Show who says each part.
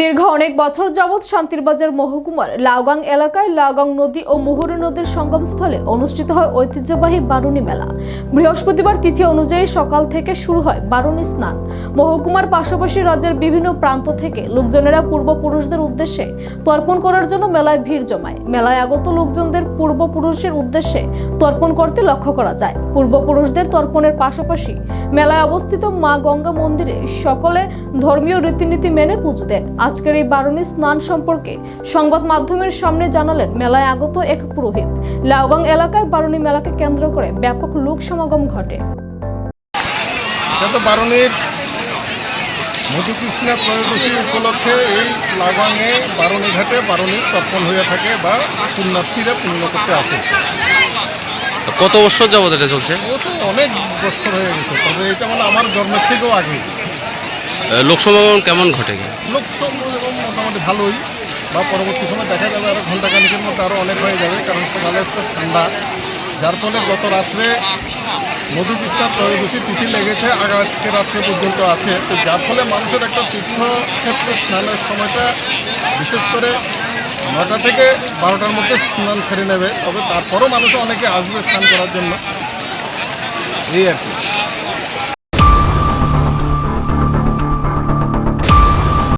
Speaker 1: দীর্ঘ অনেক বছর যাবৎ শান্তিরবাজার মহকুমার লাউগাং এলাকায় লাউগাং নদী ও মুহুরী নদীর সঙ্গমস্থলে অনুষ্ঠিত হয় ঐতিহ্যবাহী বারুণী মেলা। বৃহস্পতিবার তিথি অনুযায়ী সকাল থেকে শুরু হয় বারুণী স্নান। মহকুমার পাশাপাশি রাজ্যের বিভিন্ন প্রান্ত থেকে লোকজনেরা পূর্বপুরুষদের উদ্দেশ্যে তর্পণ করার জন্য মেলায় ভিড় জমায়। মেলায় আগত লোকজনদের পূর্বপুরুষের উদ্দেশ্যে তর্পণ করতে লক্ষ্য করা যায়। পূর্বপুরুষদের তর্পণের পাশাপাশি মেলায় অবস্থিত মা গঙ্গা মন্দিরে সকলে ধর্মীয় রীতিনীতি মেনে পুজো দেন। আজকের এই বারুণী স্নান সম্পর্কে সংবাদ মাধ্যমের সামনে জানালেন মেলায় আগত এক পুরোহিত। লাউগাং এলাকায় বারুণী মেলাকে কেন্দ্র করে ব্যাপক লোক সমাগম ঘটে।
Speaker 2: বারুণীর মধুকৃষ্ণা ত্রয়োদশী উপলক্ষে এই লাগাঙে বারুণী ঘাটে বারুণী তর্পণ হয়ে থাকে বা পুণ্যার্থীরা পুণ্য করতে আসে।
Speaker 3: কত বছর যাবত এটা চলছে?
Speaker 2: ও তো অনেক বছর হয়ে গেছে তবে এটা মানে আমার জন্মের থেকেও আগে।
Speaker 3: লোক সমাগম কেমন ঘটে
Speaker 2: লোক এবং মোটামুটি ভালোই। বা পরবর্তী সময় দেখা যাবে আরও ঘণ্টা খানিকের মধ্যে আরও অনেক হয়ে যাবে, কারণ সকালে তো ঠান্ডা। যার ফলে গত রাত্রে মধুকৃষ্ণা ত্রয়োদশী তিথি লেগেছে আজকে রাত্রে পর্যন্ত আছে। তো যার ফলে মানুষের একটা তীর্থক্ষেত্রে স্নানের সময়টা বিশেষ করে নটা থেকে বারোটার মধ্যে স্নান ছেড়ে নেবে। তবে তারপরও মানুষ অনেকে আসবে স্নান করার জন্য। এই আর কি।